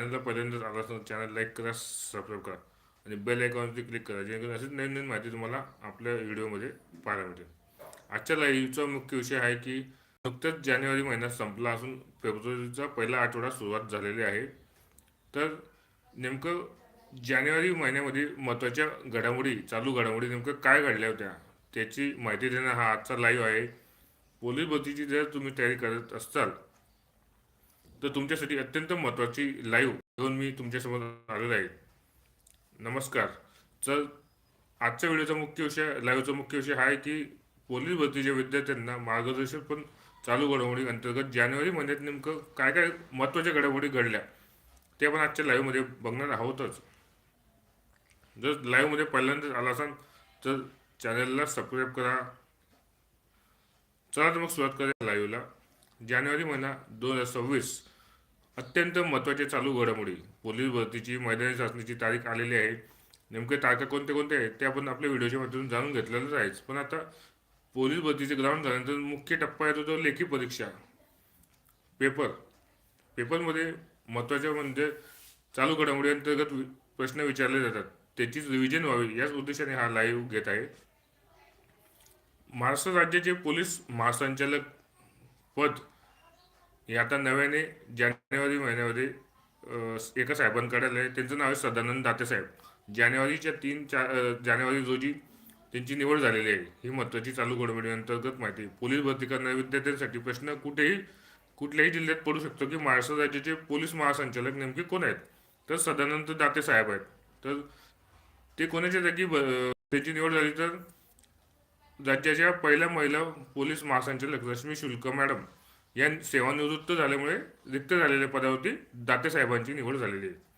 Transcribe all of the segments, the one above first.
चॅनलला पहिल्यांदाच आला असताना चॅनल लाईक करा सबस्क्राईब करा. आणि बेल आयकॉनवरती क्लिक करा जेणेकरून अशीच नवीन नवीन माहिती तुम्हाला आपल्या व्हिडिओमध्ये पाहायला मिळेल आजच्या लाईव्हचा मुख्य विषय आहे की नुकताच जानेवारी महिना संपला असून फेब्रुवारीचा पहिला आठवडा सुरुवात झालेली आहे. तर नेमकं जानेवारी महिन्यामध्ये महत्त्वाच्या घडामोडी चालू घडामोडी नेमकं काय घडल्या होत्या त्याची माहिती देणं हा आजचा लाईव्ह आहे. पोलीस भरतीची जर तुम्ही तयारी करत असाल तर तुमच्यासाठी अत्यंत महत्त्वाची लाईव्ह घेऊन मी तुमच्यासमोर आलेलो आहे. नमस्कार. तर आजच्या व्हिडिओचा मुख्य विषय लाईव्हचा मुख्य विषय हा आहे की पोलीस भरतीच्या विद्यार्थ्यांना मार्गदर्शन पण चालू घडामोडी अंतर्गत जानेवारी महिन्यात नेमकं काय काय महत्त्वाच्या घडामोडी घडल्या ते आपण आजच्या लाईव्हमध्ये बघणार आहोतच. जर लाईव्हमध्ये पहिल्यांदाच आला असाल तर चॅनलला सबस्क्राईब करा. चला तर मग सुरुवात करूया लाईव्हला जानेवारी महिना दोन हजार सव्वीस. अत्यंत महत्त्वाचे चालू घडामोडी. पोलीस भरतीची मैदानी चाचणीची तारीख आलेली आहे. नेमके तारखा कोणते कोणते आहेत ते आपण आपल्या व्हिडिओच्या माध्यमातून जाणून घेतलेलंच आहेच पण आता पोलीस भरतीचे ग्राउंड झाल्यानंतर मुख्य टप्पा येतो तो लेखी परीक्षा. पेपर. पेपरमध्ये महत्त्वाच्या म्हणजे चालू घडामोडी अंतर्गत प्रश्न विचारले जातात. त्याचीच रिव्हिजन व्हावी याच उद्देशाने हा लाईव्ह घेत आहे. महाराष्ट्र राज्याचे पोलीस महासंचालक पद हे आता नव्याने जानेवारी महिन्यामध्ये एका साहेबांकडे आलं आहे त्यांचं नाव आहे सदानंद दातेसाहेब जानेवारीच्या तीन चार जानेवारी रोजी त्यांची निवड झालेली आहे. ही महत्त्वाची चालू घडामोडी अंतर्गत माहिती पोलीस भरती करणाऱ्या विद्यार्थ्यांसाठी प्रश्न कुठेही कुठल्याही जिल्ह्यात पडू शकतो की महाराष्ट्र राज्याचे पोलीस महासंचालक नेमके कोण आहेत? तर सदानंद दाते साहेब आहेत. तर ते कोणाच्या जागी त्यांची निवड झाली तर राज्याच्या पहिल्या महिला पोलीस महासंचालक रश्मी शुल्क मॅडम. या सेवानिवृत्त झाल्यामुळे रिक्त झालेल्या पदावरती दातेसाहेबांची निवड झालेली आहे.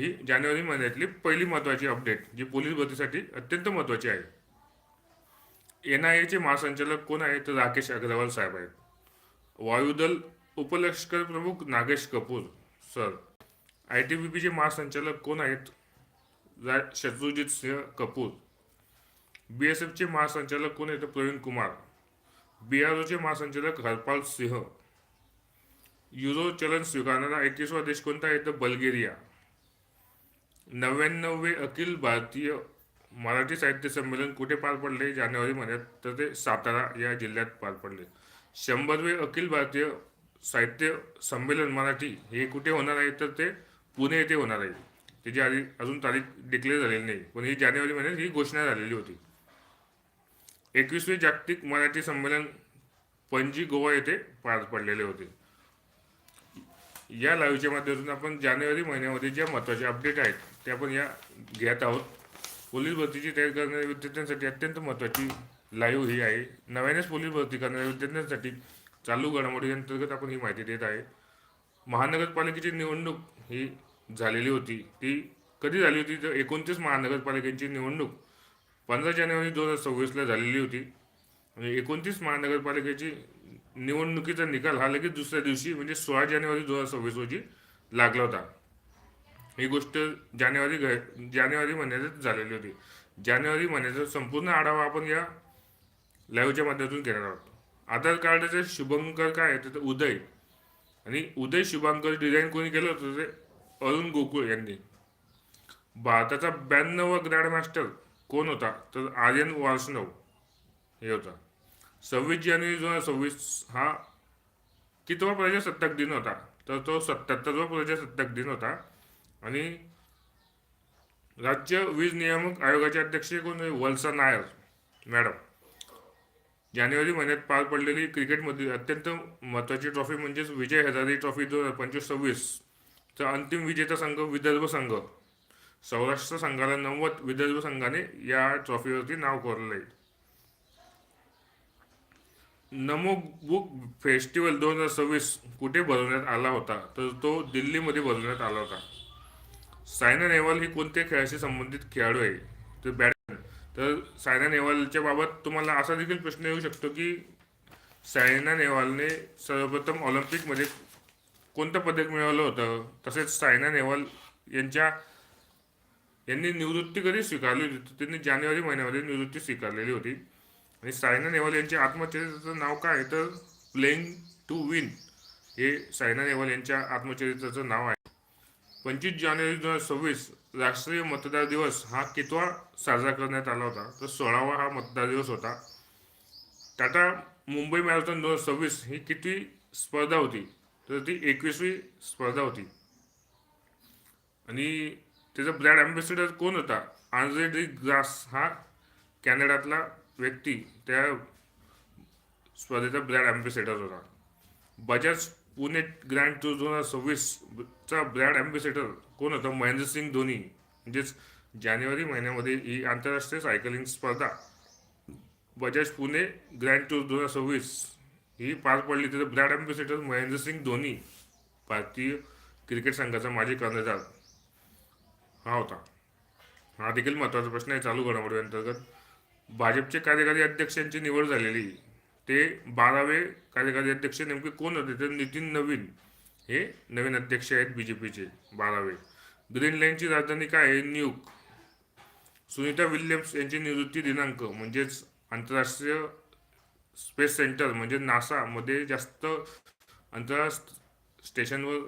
ही जानेवारी महिन्यातली पहिली महत्त्वाची अपडेट जी पोलीस भरतीसाठी अत्यंत महत्त्वाची आहे. एन आय एचे महासंचालक कोण आहेत तर राकेश अग्रवाल साहेब आहेत. वायुदल उपलष्कर प्रमुख Nagesh Kapoor sir. I T B पीचे महासंचालक कोण आहेत? रा शत्रुजित सिंह कपूर. बी एस एफचे महासंचालक कोण आहेत? प्रवीण कुमार. बी आर महासंचालक हरपाल सिंह. युरो चलन स्वीकारणारा एकवीसवा देश कोणता आहे? तर बल्गेरिया. नव्याण्णववे अखिल भारतीय मराठी साहित्य संमेलन कुठे पार पडले? जानेवारी महिन्यात तर ते सातारा या जिल्ह्यात पार पडले. शंभरवे अखिल भारतीय साहित्य संमेलन मराठी हे कुठे होणार आहे? तर ते पुणे येथे होणार आहे. त्याची आधी अजून तारीख डिक्लेअर झालेली नाही. पण ही जानेवारी महिन्यात ही घोषणा झालेली होती. एकवीसवे जागतिक मराठी संमेलन पणजी गोवा येथे पार पडलेले होते. या लाईव्हच्या माध्यमातून आपण जानेवारी महिन्यामध्ये ज्या महत्त्वाच्या अपडेट आहेत ते आपण या घेत आहोत. पोलीस भरतीची तयारी करणाऱ्या विद्यार्थ्यांसाठी अत्यंत महत्त्वाची लाईव्ह ही आहे. नव्यानेच पोलीस भरती करणाऱ्या विद्यार्थ्यांसाठी चालू घडामोडी अंतर्गत आपण ही माहिती देत आहे. महानगरपालिकेची निवडणूक ही झालेली होती. ती कधी झाली होती? तर एकोणतीस महानगरपालिकेची निवडणूक पंधरा जानेवारी दोन हजार सव्वीसला झालेली होती. आणि एकोणतीस महानगरपालिकेची निवडणुकीचा निकाल हा लगेच दुसऱ्या दिवशी म्हणजे सोळा जानेवारी दोन हजार सव्वीस रोजी लागला होता. ही गोष्ट जानेवारी घ- जानेवारी महिन्यातच झालेली होती. जानेवारी महिन्याचा संपूर्ण आढावा आपण या लाईव्हच्या माध्यमातून घेणार आहोत. आधार कार्डाचे शुभंकर काय आहे? तर उदय. आणि उदय शुभांकर डिझाईन कोणी केलं होतं? ते अरुण गोकुळ यांनी. भारताचा ब्याण्णव ग्रँडमास्टर कोण होता? तर आर्यन वार्ष्णव हे होता. सव्वीस जानेवारी दोन हजार सव्वीस हा कितवा प्रजासत्ताक दिन होता? तर तो सत्याहत्तरवा प्रजासत्ताक दिन होता. आणि राज्य वीज नियामक आयोगाचे अध्यक्ष कोण वल्सा नायर मॅडम. जानेवारी महिन्यात पार पडलेली क्रिकेटमधील अत्यंत महत्त्वाची ट्रॉफी म्हणजेच विजय हजारी ट्रॉफी दोन हजार पंचवीस सव्वीस. चा अंतिम विजेता संघ विदर्भ संघ. सौराष्ट्र संघाला नव्वद विदर्भ संघाने या ट्रॉफीवरती नाव कोरलं आहे नमो बुक फेस्टिवल दोन हजार सव्वीस कुठे भरवण्यात आला होता? तर तो दिल्लीमध्ये भरवण्यात आला होता. सायना नेहवाल ही कोणत्या खेळाशी संबंधित खेळाडू आहे? तर बॅडमिंटन. तर सायना नेहवालच्या बाबत तुम्हाला असा देखील प्रश्न येऊ शकतो की सायना नेहवालने सर्वप्रथम ऑलिम्पिकमध्ये कोणतं पदक मिळवलं होतं? तसेच सायना नेहवाल यांच्या यांनी निवृत्ती कधी स्वीकारली होती? तर त्यांनी जानेवारी महिन्यामध्ये निवृत्ती स्वीकारलेली होती. आणि सायना नेहवाल यांच्या आत्मचरित्राचं नाव काय आहे? तर प्लेइंग टू विन हे सायना नेहवाल यांच्या आत्मचरित्राचं नाव आहे. पंचवीस जानेवारी दोन हजार सव्वीस राष्ट्रीय मतदार दिवस हा कितवा साजरा करण्यात आला होता? तर सोळावा हा मतदार दिवस होता. टाटा मुंबई मॅरेथॉन दोन हजार सव्वीस ही किती स्पर्धा होती? तर ती एकवीसवी स्पर्धा होती. आणि त्याचा ब्रँड अँबॅसेडर कोण होता? आंद्रे ग्रास हा कॅनडातला व्यक्ती. त्या स्पर्धेचा ब्रँड अँबॅसेडर होता. बजाज पुणे ग्रँड टूर दोन हजार सव्वीसचा ब्रँड अँबॅसेडर कोण होता? महेंद्रसिंग धोनी. म्हणजेच जानेवारी महिन्यामध्ये ही आंतरराष्ट्रीय सायकलिंग स्पर्धा. बजाज पुणे ग्रँड टूर दोन हजार सव्वीस ही पार पडली. त्याचं ब्रँड अँबॅसेडर महेंद्रसिंग धोनी. भारतीय क्रिकेट संघाचा माजी कर्णधार. हा होता. हा देखील महत्त्वाचा प्रश्न आहे चालू घडामोडी अंतर्गत. भाजपचे कार्यकारी अध्यक्षांची निवड झालेली ते बारावे कार्यकारी अध्यक्ष नेमके कोण होते? तर नितीन नवीन हे नवीन अध्यक्ष आहेत बी जे पीचे बारावे. ग्रीन लाईनची राजधानी काय आहे? न्यूक सुनीता विल्यम्स यांची निवृत्ती दिनांक म्हणजेच आंतरराष्ट्रीय स्पेस सेंटर म्हणजे नासामध्ये जास्त अंतराळ स्टेशनवर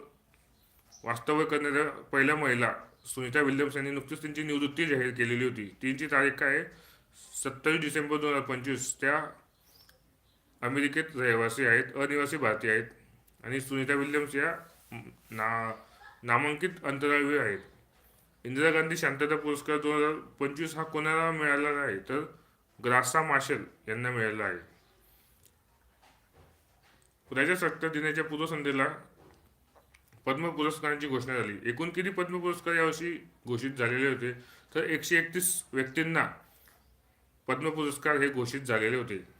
वास्तव्य करणाऱ्या पहिल्या महिला सुनीता विल्यम्स यांनी नुकतीच त्यांची निवृत्ती जाहीर केलेली होती. तीनची तारीख काय आहे सत्तावीस डिसेंबर दोन हजार पंचवीस. त्या अमेरिकेत रहिवासी आहेत अनिवासी भारतीय आहेत आणि सुनीता विल्यम्स या ना नामांकित अंतराळवीर आहेत. इंदिरा गांधी शांतता पुरस्कार दोन हजार पंचवीस हा कोणाला मिळाला आहे तर ग्रासा माशेल यांना मिळाला आहे. प्रजासत्ताक दिनाच्या पूर्वसंध्येला पद्म पुरस्कारांची घोषणा झाली. एकूण किती पद्म पुरस्कार यावर्षी घोषित झालेले होते? तर एकशे एकतीस व्यक्तींना पद्म पुरस्कार हे घोषित झालेले होते.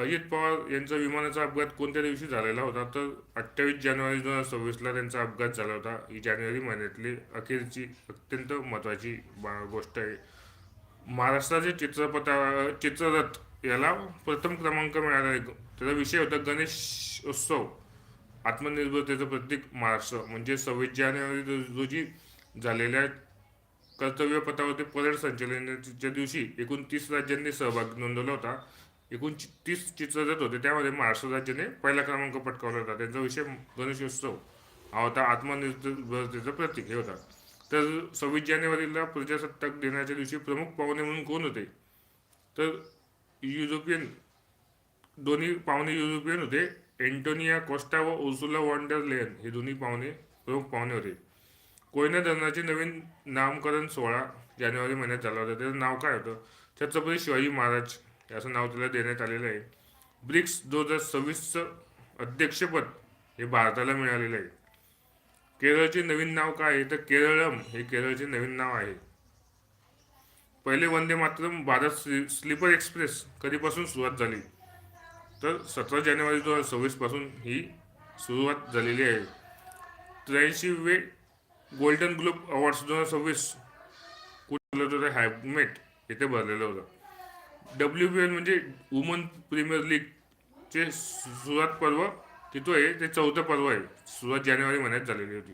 अजित पवार यांचा विमानाचा अपघात कोणत्या दिवशी झालेला होता? तर अठ्ठावीस जानेवारी दोन हजार सव्वीसला त्यांचा अपघात झाला होता. ही जानेवारी महिन्यातली अखेरची अत्यंत महत्त्वाची बा- गोष्ट आहे. महाराष्ट्राचे चित्रपटा चित्ररथ याला प्रथम क्रमांक मिळाला आहे त्याचा विषय होता गणेश उत्सव. आत्मनिर्भरतेचं प्रतीक महाराष्ट्र. म्हणजे सव्वीस जानेवारी रोजी झालेल्या कर्तव्य पथावरती परेड संचलनाच्या दिवशी एकूण तीस राज्यांनी सहभाग नोंदवला होता. एकूण तीस चित्ररथ होते. त्यामध्ये महाराष्ट्र राज्याने पहिला क्रमांक पटकावला होता. त्यांचा विषय गणेशोत्सव हा होता आत्मनिर्भरतेचं प्रतीक. हे होता. तर सव्वीस जानेवारीला प्रजासत्ताक दिनाच्या दिवशी प्रमुख पाहुणे म्हणून कोण होते? तर युरोपियन दोन्ही पाहुणे युरोपियन होते. एंटोनिया कोस्टा व ओसुला वॉन्डर लेन हे दोन्ही पाहुणे प्रमुख पाहुणे होते. कोयना धरणाचे नवीन नामकरण सोहळा जानेवारी महिन्यात झाला होता. त्याचं नाव काय होतं? छत्रपती शिवाजी महाराज असं नाव त्याला देण्यात आलेलं आहे. ब्रिक्स दोन हजार सव्वीसचं अध्यक्षपद हे भारताला मिळालेलं आहे. केरळचे नवीन नाव काय आहे? तर केरळम हे केरळचे नवीन नाव आहे. पहिले वंदे मातरम भारत स्ली- स्लीपर एक्सप्रेस कधीपासून सुरुवात झाली? तर सतरा जानेवारी दोन हजार सव्वीसपासून ही सुरुवात झालेली आहे. त्र्याऐंशीवे गोल्डन ग्लोब अवॉर्ड्स दोन हजार सव्वीस कुठे भरलं होतं हॅबमेट येथे भरलेलं होतं. डब्ल्यू बी एल म्हणजे वुमन प्रीमियर लीगचे सुरुवात पर्व तिथं आहे ते चौथं पर्व आहे. सुरुवात जानेवारी महिन्यात झालेली होती.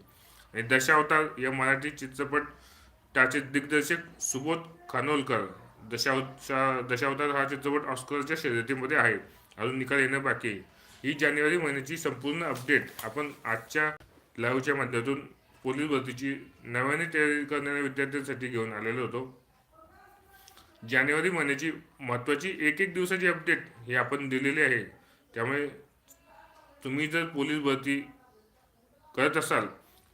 आणि दशावतार या मराठी चित्रपटाचे दिग्दर्शक सुबोध खानोलकर. दशावता दशावतार हा चित्रपट ऑस्करच्या शर्यतीमध्ये आहे. अजून निकाल येणं बाकी आहे. ही जानेवारी महिन्याची संपूर्ण अपडेट आपण आजच्या लाईव्हच्या माध्यमातून पोलीस भरतीची नव्याने तयारी करणाऱ्या विद्यार्थ्यांसाठी घेऊन आलेलो होतो. जानेवारी महिन्याची महत्त्वाची एक एक दिवसाची अपडेट हे आपण दिलेली आहे. त्यामुळे तुम्ही जर पोलीस भरती करत असाल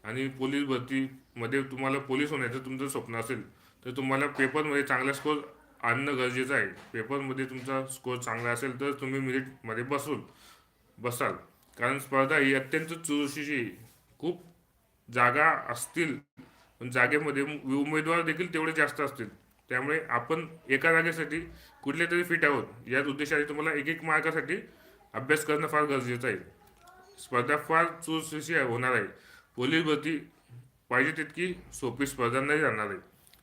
आणि पोलीस भरतीमध्ये तुम्हाला पोलीस होण्याचं तुमचं स्वप्न असेल तर तुम्हाला पेपरमध्ये चांगला स्कोर आणणं गरजेचं आहे. पेपरमध्ये तुमचा स्कोर चांगला असेल तर तुम्ही मिरिटमध्ये बसून बसाल. कारण स्पर्धा ही अत्यंत चुरशीची खूप जागा असतील. पण जागेमध्ये उमेदवार देखील तेवढे जास्त असतील. त्यामुळे आपण एका जागेसाठी कुठल्या तरी फिट आहोत याच उद्देशाने तुम्हाला एक एक मार्कासाठी अभ्यास करणं फार गरजेचं आहे. स्पर्धा फार चुरशी होणार आहे. पोलीस भरती पाहिजे तितकी सोपी स्पर्धा नाही जाणार आहे.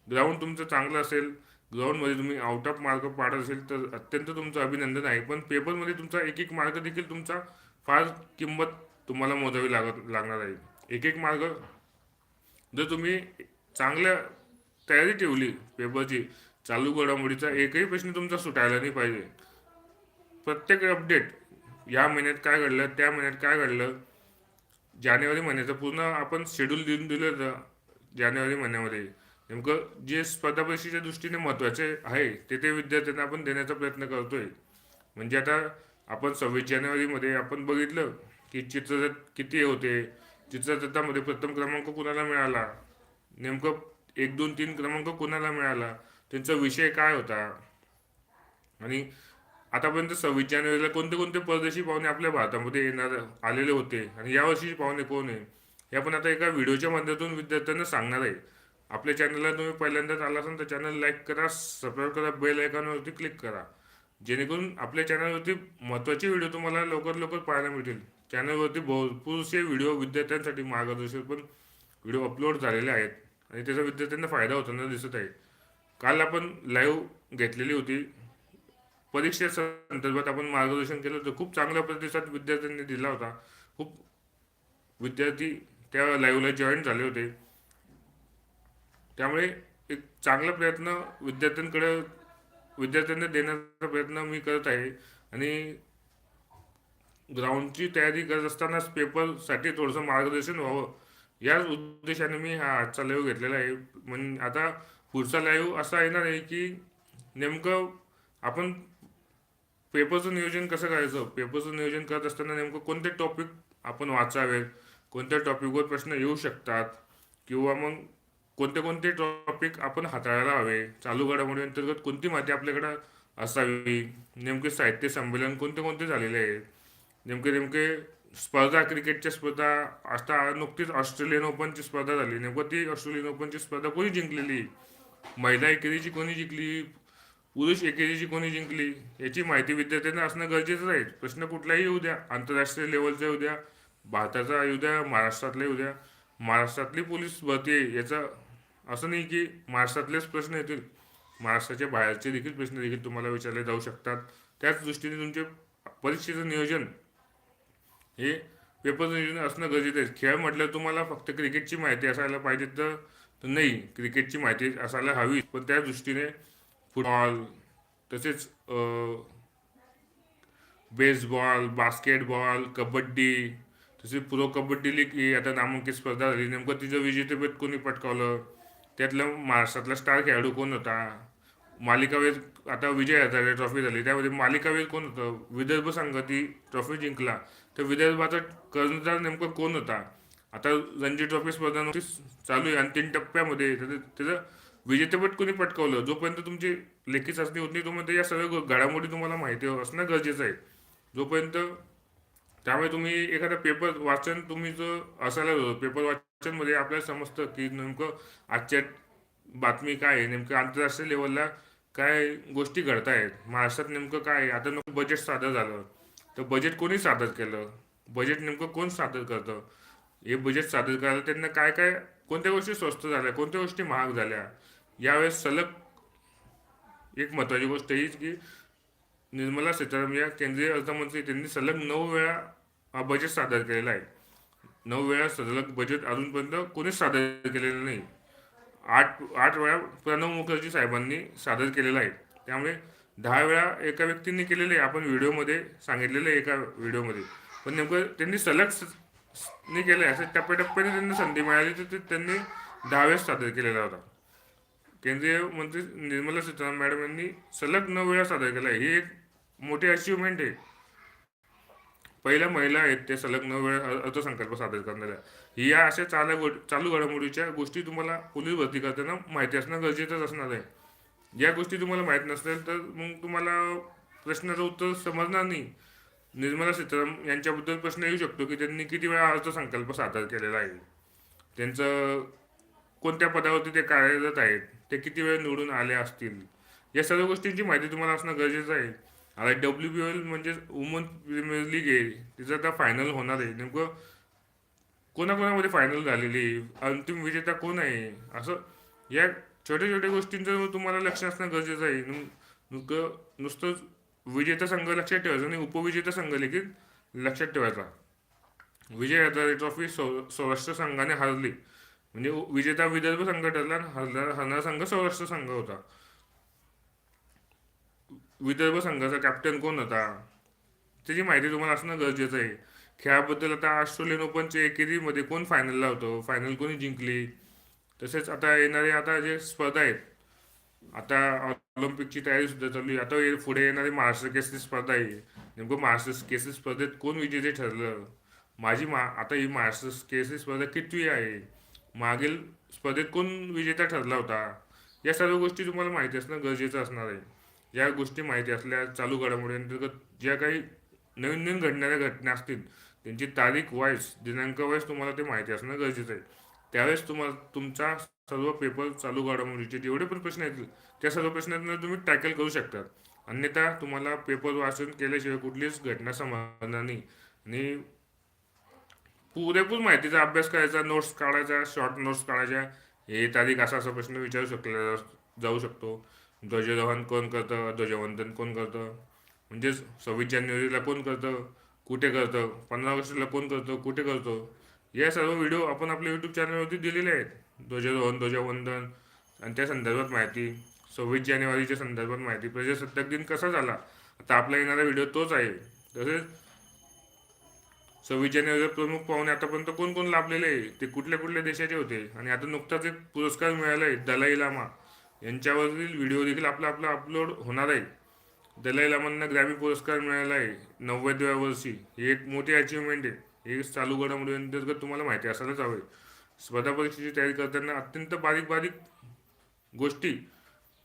ग्राउंड तुमचं चांगलं असेल ग्राउंडमध्ये तुम्ही आउट ऑफ मार्क पाडत असेल तर अत्यंत तुमचं अभिनंदन आहे. पण पेपरमध्ये तुमचा एक एक मार्क देखील तुमचा फार किंमत तुम्हाला मोजावी लागत लागणार आहे. एक एक मार्ग जर तुम्ही चांगल्या तयारी ठेवली पेपरची चालू घडामोडीचा एकही प्रश्न तुमचा सुटायला नाही पाहिजे. प्रत्येक अपडेट या महिन्यात काय घडलं त्या महिन्यात काय घडलं? जानेवारी महिन्याचं पूर्ण आपण शेड्यूल देऊन दिलं होतं जानेवारी महिन्यामध्ये. नेमकं जे स्पर्धा परीक्षेच्या दृष्टीने महत्त्वाचे आहे ते ते विद्यार्थ्यांना आपण देण्याचा प्रयत्न करतोय. म्हणजे आता आपण सव्वीस जानेवारीमध्ये आपण बघितलं की चित्ररथ किती होते? चित्ररथामध्ये प्रथम क्रमांक कुणाला मिळाला? नेमकं एक दोन तीन क्रमांक कुणाला मिळाला? त्यांचा विषय काय होता? आणि आतापर्यंत सव्वीस जानेवारीला कोणते कोणते परदेशी पाहुणे आपल्या भारतामध्ये येणार आलेले होते? आणि यावर्षीचे पाहुणे कोण आहे? हे आपण आता एका व्हिडिओच्या माध्यमातून विद्यार्थ्यांना सांगणार आहे. आपल्या चॅनलला तुम्ही पहिल्यांदाच आला असाल तर चॅनल लाईक करा सबस्क्राईब करा बेल आयकॉनवरती क्लिक करा. जेणेकरून आपल्या चॅनलवरती महत्त्वाचे व्हिडिओ तुम्हाला लवकर लवकर पाहायला मिळतील. चॅनलवरती भरपूरसे व्हिडिओ विद्यार्थ्यांसाठी मार्गदर्शक पण व्हिडिओ अपलोड झालेले आहेत. आणि त्याचा विद्यार्थ्यांना फायदा होताना दिसत आहे. काल आपण लाईव्ह घेतलेली होती. परीक्षे संदर्भात आपण मार्गदर्शन केलं होतं खूप चांगला प्रतिसाद विद्यार्थ्यांनी दिला होता. खूप विद्यार्थी त्या लाईव्हला जॉईन झाले होते. त्यामुळे एक चांगला प्रयत्न विद्यार्थ्यांकडे विद्यार्थ्यांना देण्याचा प्रयत्न मी करत आहे. आणि ग्राउंडची तयारी करत असतानाच पेपरसाठी थोडंसं मार्गदर्शन व्हावं. याच उद्देशाने मी हा आजचा लाईव्ह घेतलेला आहे. म्हणजे आता पुढचा लाईव्ह असा येणार आहे की नेमकं आपण पेपरचं नियोजन कसं करायचं? पेपरचं नियोजन करत असताना नेमकं कोणते टॉपिक आपण वाचावेत? कोणत्या टॉपिकवर प्रश्न येऊ शकतात? किंवा मग कोणते कोणते टॉपिक आपण हाताळायला हवे? चालू घडामोडी अंतर्गत कोणती माहिती आपल्याकडं असावी? नेमके साहित्य संमेलन कोणते कोणते झालेले आहेत नेमके नेमके स्पर्धा क्रिकेटच्या स्पर्धा आता नुकतीच ऑस्ट्रेलियन ओपनची स्पर्धा झाली. नेमकं ती ऑस्ट्रेलियन ओपनची स्पर्धा कोणी जिंकलेली? महिला एकेरीची कोणी जिंकली? पुरुष एकेरीची कोणी जिंकली? याची माहिती विद्यार्थ्यांना असणं गरजेचं आहे. प्रश्न कुठलाही येऊ द्या. आंतरराष्ट्रीय लेवलचा येऊ द्या. भारताचा येऊ द्या. महाराष्ट्रातला येऊ द्या. महाराष्ट्रातली पोलीस भरती आहे. याचा असं नाही की महाराष्ट्रातलेच प्रश्न येतील. महाराष्ट्राच्या बाहेरचे देखील प्रश्न देखील तुम्हाला विचारले जाऊ शकतात. त्याच दृष्टीने तुमचे परीक्षेचं नियोजन हे रिप्रेझेंटेशन असणं गरजेचं आहे. खेळ म्हटलं तुम्हाला फक्त क्रिकेटची माहिती असायला पाहिजे तर नाही क्रिकेटची माहिती असायला हवी. पण त्या दृष्टीने फुटबॉल तसेच बेसबॉल बास्केटबॉल कबड्डी तसेच प्रो कबड्डी लीग ही आता नामांकित स्पर्धा झाली. नेमकं तिचं विजेतेपद कोणी पटकावलं? त्यातलं महाराष्ट्रातला स्टार खेळाडू कोण होता? मालिकावीर आता विजय हजारे ट्रॉफी झाली. त्यामध्ये मालिकावीर कोण होतं? विदर्भ संघ ती ट्रॉफी जिंकला. तर विदर्भाचा कर्णधार नेमकं कोण होता? आता रणजी ट्रॉफी स्पर्धा चालू आहे आणि तीन टप्प्यामध्ये त्याचं विजेतेपट विजेतेपद कोणी पटकावलं? जोपर्यंत तुमची लेखी चाचणी होत नाही तोपर्यंत या सर्व घडामोडी तुम्हाला माहिती असणं गरजेचं आहे. जोपर्यंत त्यामुळे तुम्ही एखादा पेपर वाचन तुम्ही जर असायला हवं पेपर वाचनमध्ये आपल्याला समजतं की नेमकं आजच्या बातमी काय आहे नेमकं आंतरराष्ट्रीय लेवलला काय गोष्टी घडत आहेत महाराष्ट्रात नेमकं काय आहे? आता नको बजेट सादर झालं. तर बजेट कोणी सादर केलं? बजेट नेमकं कोण सादर करतं? हे बजेट सादर करायला त्यांना काय काय कोणत्या गोष्टी स्वस्त झाल्या कोणत्या गोष्टी महाग झाल्या? यावेळेस सलग एक महत्त्वाची गोष्ट हीच की निर्मला सीतारामन या केंद्रीय अर्थमंत्री त्यांनी सलग नऊ वेळा हा बजेट सादर केलेला आहे. नऊ वेळा सलग बजेट अजूनपर्यंत कोणीच सादर केलेलं नाही. आठ आठ वेळा प्रणव मुखर्जी साहेबांनी सादर केलेला आहे. त्यामुळे दहा वेळा एका व्यक्तींनी केलेले आहे आपण व्हिडिओमध्ये सांगितलेलं आहे एका व्हिडिओमध्ये. पण नेमकं त्यांनी सलग स- केलं असं टप्प्याटप्प्याने त्यांना संधी मिळाली तर ते त्यांनी दहा वेळेस सादर केलेला होता. केंद्रीय मंत्री निर्मला सीतारामन मॅडम यांनी सलग नऊ वेळा सादर केला. आहे ही एक मोठी अचिव्हमेंट आहे. पहिल्या महिला आहेत त्या सलग नऊ वेळा अर्थसंकल्प सादर करणाऱ्या. ही या अशा चालू चालू घडामोडीच्या गोष्टी तुम्हाला पोलीस भरती करताना माहिती असणं गरजेचंच असणार आहे. या गोष्टी तुम्हाला माहीत नसेल तर मग तुम्हाला प्रश्नाचं उत्तर समजणार नाही. निर्मला सीताराम यांच्याबद्दल प्रश्न येऊ शकतो की त्यांनी किती वेळा अर्थसंकल्प सादर केलेला आहे त्यांचं कोणत्या पदावरती ते कार्यरत आहेत ते किती वेळ निवडून आले असतील या सर्व गोष्टींची माहिती तुम्हाला असणं गरजेचं आहे. आता डब्ल्यू पी एल म्हणजे वुमन प्रीमियर लीग आहे तिचं आता फायनल होणार आहे. नेमकं कोणाकोणामध्ये फायनल झालेली आहे? अंतिम विजेता कोण आहे? असं या छोट्या छोट्या गोष्टींचं तुम्हाला लक्ष असणं गरजेचं आहे नुकं नुसतं विजेता संघ लक्षात ठेवायचा आणि उपविजेता संघ देखील लक्षात ठेवायचा. विजय हजारे ट्रॉफी सौ सौराष्ट्र संघाने हरली. म्हणजे विजेता विदर्भ संघ ठरला हरणारा संघ सौराष्ट्र संघ होता. विदर्भ संघाचा कॅप्टन कोण होता? त्याची माहिती तुम्हाला असणं गरजेचं आहे. खेळाबद्दल आता ऑस्ट्रेलियन ओपनचे एकेरीमध्ये कोण फायनलला होतो? फायनल कोणी जिंकली? तसेच आता येणारे आता जे स्पर्धा आहेत आता ऑलिम्पिकची तयारी सुद्धा चालू आहे. आता पुढे येणारी महाराष्ट्र केसरी स्पर्धा आहे. नेमकं महाराष्ट्र केसरी स्पर्धेत कोण विजेते ठरलं? माझी मा आता ही महाराष्ट्र केसरी स्पर्धा कितवी आहे? मागील स्पर्धेत कोण विजेता ठरला होता? या सर्व गोष्टी तुम्हाला माहिती असणं गरजेचं असणार आहे. या गोष्टी माहिती असल्या चालू घडामोडी अंतर्गत ज्या काही नवीन नवीन घडणाऱ्या घटना असतील त्यांची तारीख वाईज दिनांक वाईज तुम्हाला ते माहिती असणं गरजेचं आहे. त्यावेळेस तुम्हाला तुमचा सर्व पेपर चालू घडामोडीचे जेवढे पण प्रश्न येतील त्या सर्व प्रश्नांना तुम्ही टॅकल करू शकता. अन्यथा तुम्हाला पेपर वाचन केल्याशिवाय कुठलीच घटना समाधान नाही. आणि पुरेपूर माहितीचा अभ्यास करायचा नोट्स काढायचा शॉर्ट नोट्स काढायच्या हे तारीख असा असा प्रश्न विचारू शकला जाऊ शकतो. ध्वजारोहण कोण करतं? ध्वजवंदन कोण करतं? म्हणजेच सव्वीस जानेवारीला कोण करतं? कुठे करतं? पंधरा ऑगस्टला कोण करतं? कुठे करतो? या सर्व व्हिडिओ आपण आपल्या यूट्यूब चॅनलवरती दिलेले आहेत. ध्वजारोहण ध्वजवंदन आणि त्या संदर्भात माहिती. सव्वीस जानेवारीच्या संदर्भात माहिती. प्रजासत्ताक दिन कसा झाला? आता आपला येणारा व्हिडिओ तोच आहे. तसेच सव्वीस जानेवारीला प्रमुख पाहुणे आतापर्यंत कोण कोण लाभलेले आहे? ते कुठल्या कुठल्या देशाचे होते? आणि आता नुकताच एक पुरस्कार मिळाला आहे दलाई लामा. यांच्यावरील व्हिडिओ देखील आपला आपला अपलोड होणार आहे. दलाई लामांना ग्रॅमी पुरस्कार मिळाला आहे नव्वदव्या वर्षी. ही एक मोठी अचिव्हमेंट आहे. हे चालू घडामोडी अंतर्गत तुम्हाला माहिती असायलाच हवे स्पर्धा परीक्षेची तयारी करताना अत्यंत बारीक बारीक गोष्टी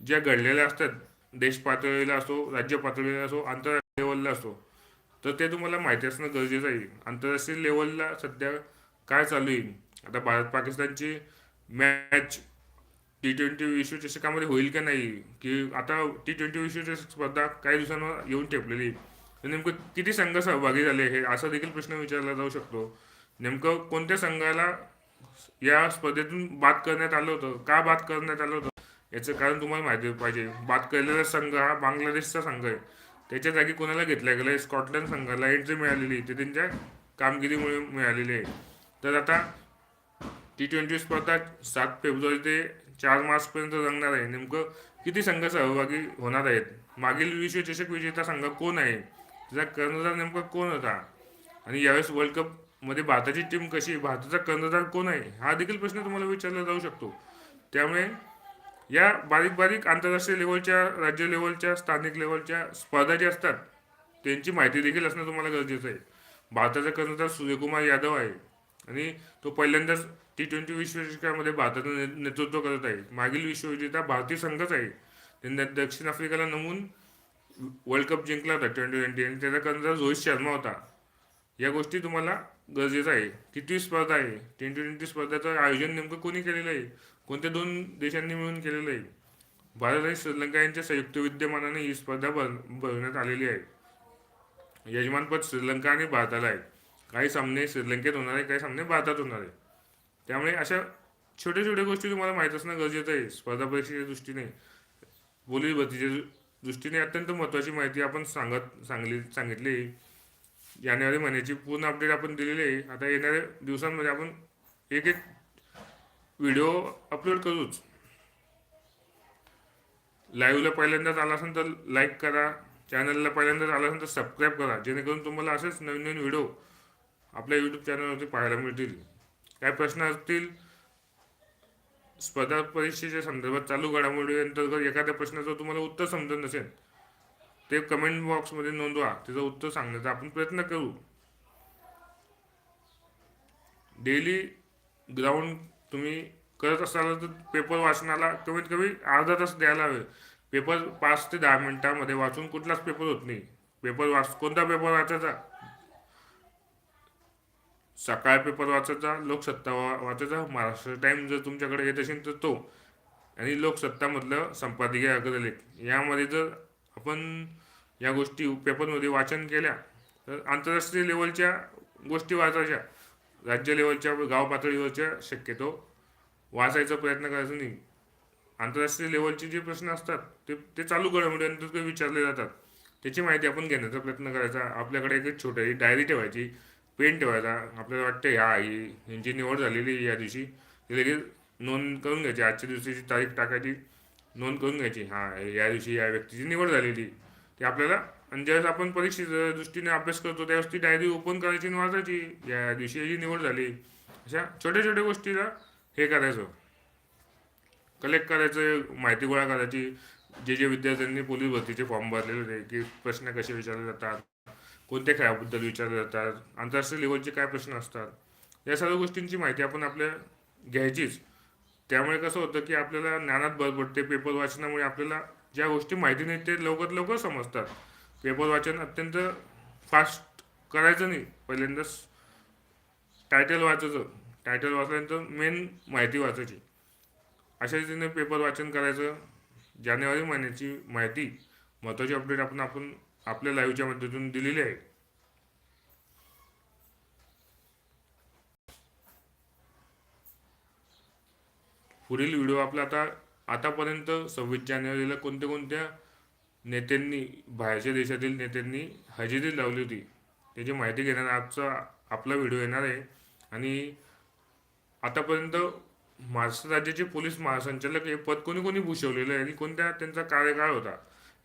ज्या घडलेल्या असतात देश पातळीला असो राज्य पातळीला असो आंतरराष्ट्रीय लेवलला असो तर ते तुम्हाला माहिती असणं गरजेचं आहे. आंतरराष्ट्रीय लेवलला सध्या काय चालू आहे? आता भारत पाकिस्तानची मॅच टी ट्वेंटी विश्वचषकामध्ये होईल का नाही? की आता टी ट्वेंटी विश्वचषक स्पर्धा काही दिवसांवर येऊन ठेपलेली आहे. नेमकं किती संघ सहभागी झाले हे? असा देखील प्रश्न विचारला जाऊ शकतो. नेमकं कोणत्या संघाला या स्पर्धेतून बाद करण्यात आलं होतं? का बाद करण्यात आलं होतं? याचं कारण तुम्हाला माहिती पाहिजे. बाद केलेला संघ हा बांगलादेशचा संघ आहे. त्याच्या जागी कोणाला घेतला गेलं? स्कॉटलंड संघाला एंट्री मिळालेली. ते त्यांच्या कामगिरीमुळे मिळालेली आहे. तर आता टी ट्वेंटी स्पर्धा सात फेब्रुवारी ते चार मार्चपर्यंत रंगणार आहे. नेमकं किती संघ सहभागी होणार आहेत? मागील विश्वचषक विजेता संघ कोण आहे? त्याचा कर्णधार नेमका कोण होता? आणि यावेळेस वर्ल्ड कपमध्ये भारताची टीम कशी? भारताचा कर्णधार कोण आहे? हा देखील प्रश्न तुम्हाला विचारला जाऊ शकतो. त्यामुळे या बारीक बारीक आंतरराष्ट्रीय लेवलच्या राज्य लेवलच्या स्थानिक लेवलच्या स्पर्धा ज्या असतात त्यांची माहिती देखील असणं तुम्हाला गरजेचं आहे. भारताचा कर्णधार सूर्यकुमार यादव आहे. आणि तो पहिल्यांदाच टी ट्वेंटी विश्वचषकामध्ये भारताचं ने- नेतृत्व करत आहे. मागील विश्वविजेता भारतीय संघच आहे. त्यांनी दक्षिण आफ्रिकेला नमून वर्ल्ड कप जिंकला होता ट्वेंटी ट्वेंटी आणि त्याचा कर्णधार रोहित शर्मा होता. या गोष्टी तुम्हाला गरजेचं आहे. किती स्पर्धा आहे? ट्वेंटी ट्वेंटी स्पर्धाचं आयोजन नेमकं कोणी केलेलं आहे? कोणत्या दोन देशांनी मिळून केलेलं आहे? भारत आणि श्रीलंका यांच्या संयुक्त विद्यमानाने ही स्पर्धा भर भरवण्यात आलेली आहे. यजमानपद श्रीलंका आणि भारताला आहे. काही सामने श्रीलंकेत होणार आहे काही सामने भारतात होणार आहे. त्यामुळे अशा छोट्या छोट्या गोष्टी तुम्हाला माहीत असणं गरजेचं आहे स्पर्धा परीक्षेच्या दृष्टीने. पोलीस भरतीच्या दृष्टीने अत्यंत महत्त्वाची माहिती आपण सांगत सांगली सांगितली. जानेवारी महिन्याची पूर्ण अपडेट आपण दिलेली आहे. आता येणाऱ्या दिवसांमध्ये आपण एक एक व्हिडिओ अपलोड करूच. लाईव्हला पहिल्यांदाच आला असेल तर लाईक करा. चॅनलला पहिल्यांदाच आला असेल तर सबस्क्राईब करा. जेणेकरून तुम्हाला असेच नवीन नवीन व्हिडिओ आपल्या यूट्यूब चॅनलवरती पाहायला मिळतील. काय प्रश्न असतील? स्पर्धा परीक्षेच्या संदर्भात चालू घडामोडी अंतर्गत एखाद्या प्रश्नाचं तुम्हाला उत्तर समजत नसेल ते कमेंट बॉक्समध्ये नोंदवा. त्याचं उत्तर सांगण्याचा आपण प्रयत्न करू. डेली ग्राउंड तुम्ही करत असाल तर पेपर वाचनाला कमीत कमी अर्धा तास द्यायला हवे. पेपर पाच ते दहा मिनिटामध्ये वाचून कुठलाच पेपर होत नाही. पेपर वाच कोणता पेपर वाचायचा? सकाळ पेपर वाचायचा लोकसत्ता वा- वाचायचा. महाराष्ट्र टाइम जर तुमच्याकडे येत असेल तर तो. आणि लोकसत्तामधलं संपादकीय अग्रलेख. यामध्ये जर आपण या गोष्टी पेपरमध्ये वाचन केल्या तर आंतरराष्ट्रीय लेवलच्या गोष्टी वाचायच्या. राज्य लेवलच्या गाव पातळीवरच्या शक्यतो वाचायचा प्रयत्न करायचा नाही. आंतरराष्ट्रीय लेवलचे जे प्रश्न असतात ते ते चालू घडामोडीनंतर म्हणजे अंतर्गत विचारले जातात. त्याची माहिती आपण घेण्याचा प्रयत्न करायचा. आपल्याकडे एक छोटी डायरी ठेवायची. पेन ठेवायचा आपल्याला वाटतं ह्या आई यांची निवड झालेली या दिवशी. ती लगेच नोंद करून घ्यायची. आजच्या दिवशीची तारीख टाकायची नोंद करून घ्यायची. हां या दिवशी या व्यक्तीची निवड झालेली. ती आपल्याला आणि ज्यावेळेस आपण परीक्षेच्या दृष्टीने अभ्यास करतो त्यावेळेस ती डायरी ओपन करायची आणि वाचायची. या दिवशी याची निवड झाली. अशा छोट्या छोट्या गोष्टीला हे करायचं. कलेक्ट करायचं माहिती गोळा करायची. जे जे विद्यार्थ्यांनी पोलीस भरतीचे फॉर्म भरलेले होते की प्रश्न कसे विचारले जातात. कोणत्या खेळाबद्दल विचारले जातात आंतरराष्ट्रीय लेवलचे काय प्रश्न असतात या सर्व गोष्टींची माहिती आपण आपल्या घ्यायचीच. त्यामुळे कसं होतं की आपल्याला ज्ञानात भर पडते पेपर वाचनामुळे आपल्याला ज्या गोष्टी माहिती नाही ते लवकर लवकर समजतात. पेपर वाचन अत्यंत फास्ट करायचं नाही पहिल्यांदाच टायटल वाचायचं. टायटल वाचल्यानंतर मेन माहिती वाचायची. अशा रीतीने पेपर वाचन करायचं. जानेवारी महिन्याची माहिती महत्त्वाची अपडेट आपण आपण आपल्या लाईव्हच्या मदतीतून दिलेली आहे. पुढील व्हिडिओ आपला आता आतापर्यंत सव्वीस जानेवारीला कोणत्या कोणत्या नेत्यांनी बाहेरच्या देशातील नेत्यांनी हजेरी लावली होती त्याची माहिती घेणार आजचा आपला व्हिडिओ येणार आहे. आणि आतापर्यंत महाराष्ट्र राज्याचे पोलीस महासंचालक हे पद कोणी कोणी भूषवलेलं आहे आणि कोणत्या त्यांचा कार्यकाळ होता.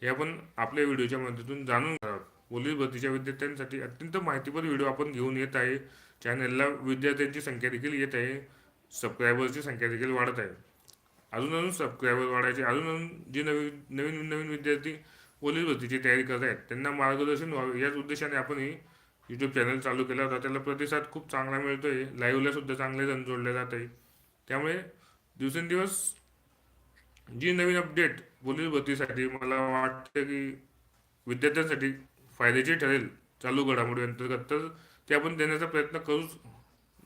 हे आपण आपल्या व्हिडिओच्या मदतीतून जाणून घेणार पोलीस भरतीच्या विद्यार्थ्यांसाठी अत्यंत माहितीपर व्हिडिओ आपण घेऊन येत आहे. चॅनलला विद्यार्थ्यांची संख्या देखील येत आहे. सबस्क्रायबर्सची संख्या देखील वाढत आहे. अजून अजून सबस्क्रायबर वाढायचे. अजून अजून जे नवीन नवीन नवीन विद्यार्थी पोलीस भरतीची तयारी करत आहेत त्यांना मार्गदर्शन व्हावे. याच उद्देशाने आपण ही यूट्यूब चॅनल चालू केला होता. त्याला प्रतिसाद खूप चांगला मिळतोय. लाईव्हला सुद्धा चांगले जण जोडले जात आहे. त्यामुळे दिवसेंदिवस जी नवीन अपडेट पोलीस भरतीसाठी मला वाटतं की विद्यार्थ्यांसाठी फायद्याची ठरेल चालू घडामोडी अंतर्गत. तर ते आपण देण्याचा प्रयत्न करू.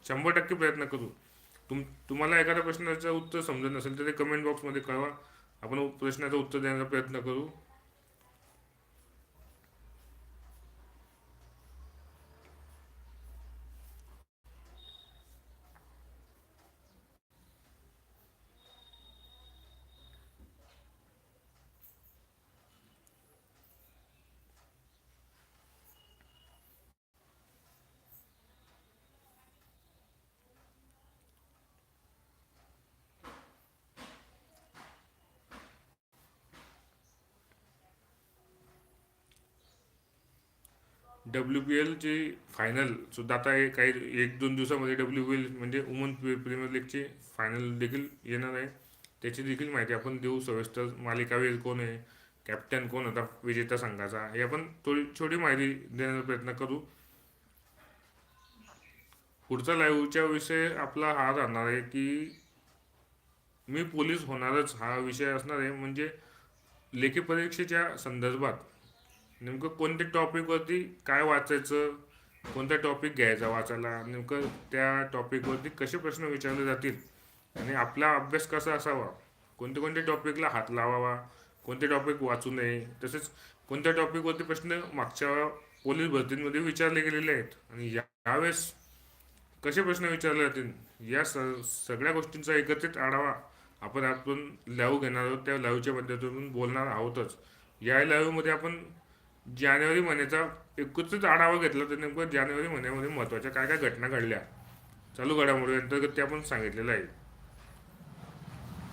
शंभर टक्के प्रयत्न करू. तुम तुम्हाला एखाद्या प्रश्नाचं उत्तर समजत नसेल तर ते कमेंट बॉक्समध्ये कळवा. आपण प्रश्नाचं उत्तर देण्याचा प्रयत्न करू. डब्ल्यू पी एलची फायनल सुद्धा आता हे काही एक दोन दिवसामध्ये डब्ल्यू पी एल म्हणजे वुमन प्रीमियर लीगची फायनल देखील येणार आहे. त्याची देखील माहिती आपण देऊ. सविस्तर मालिकावीर कोण आहे? कॅप्टन कोण? होता विजेता संघाचा हे आपण थोडी छोटी माहिती देण्याचा प्रयत्न करू. पुढचा लाईव्हच्या विषय आपला हा राहणार आहे की मी पोलीस होणारच हा विषय असणार आहे. म्हणजे लेखी परीक्षेच्या संदर्भात नेमकं कोणत्या टॉपिकवरती काय वाचायचं कोणता टॉपिक घ्यायचा वाचायला नेमकं त्या टॉपिकवरती कसे प्रश्न विचारले जातील आणि आपला अभ्यास कसा असावा कोणत्या कोणत्या टॉपिकला हात लावावा कोणते टॉपिक वाचू नये तसेच कोणत्या टॉपिकवरती प्रश्न मागच्या पोलीस भरतींमध्ये विचारले गेलेले आहेत आणि या- यावेळेस कसे प्रश्न विचारले जातील या स सगळ्या गोष्टींचा एकत्रित आढावा आपण आपण लाईव्ह घेणार आहोत त्या लाईव्हच्या माध्यमातून बोलणार आहोतच. या लाईव्हमध्ये आपण जानेवारी महिन्याचा एकूणच आढावा घेतला तर नेमकं जानेवारी महिन्यामध्ये महत्त्वाच्या काय काय घटना घडल्या. चालू घडामोडी अंतर्गत ते आपण सांगितलेलं आहे.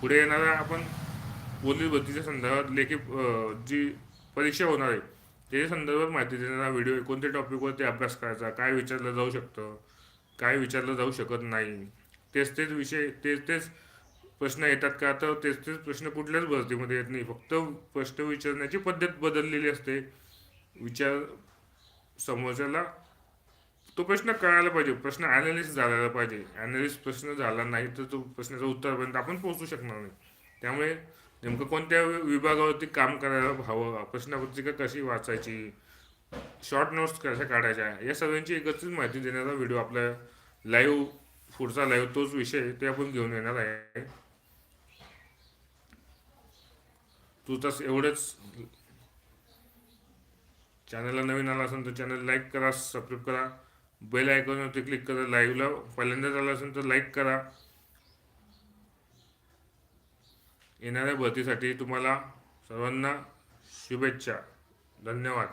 पुढे येणारा आपण पोलीस भरतीच्या संदर्भात लेखी जी परीक्षा होणार आहे त्याच्या संदर्भात माहिती देणारा व्हिडिओ कोणत्या टॉपिकवरती अभ्यास करायचा काय विचारलं जाऊ शकतं काय विचारलं जाऊ शकत नाही. तेच तेच विषय तेच तेच प्रश्न येतात का? तर तेच तेच प्रश्न कुठल्याच भरतीमध्ये येत नाही. फक्त प्रश्न विचारण्याची पद्धत बदललेली असते. विचार समोरच्याला तो प्रश्न कळायला पाहिजे. प्रश्न ॲनालिसिस झाला पाहिजे. ॲनालिसिस प्रश्न झाला नाही तर तो प्रश्नाचं उत्तरपर्यंत आपण पोहोचू शकणार नाही. त्यामुळे नेमकं कोणत्या विभागावरती काम करायला हवं? प्रश्नपत्रिका कशी वाचायची? शॉर्ट नोट्स कशा काढायच्या? या सर्वांची एकत्रित माहिती देण्याचा व्हिडिओ आपला लाईव्ह पुढचा लाईव्ह तोच विषय ते आपण घेऊन येणार आहे. तू तस एवढंच चॅनलला नवीन आला असेल तर चॅनल लाईक करा सबस्क्राईब करा. बेल आयकॉनवरती क्लिक करा लाईव्हला पहिल्यांदाच आला असेल तर लाईक करा. येणाऱ्या भरतीसाठी तुम्हाला सर्वांना शुभेच्छा. धन्यवाद.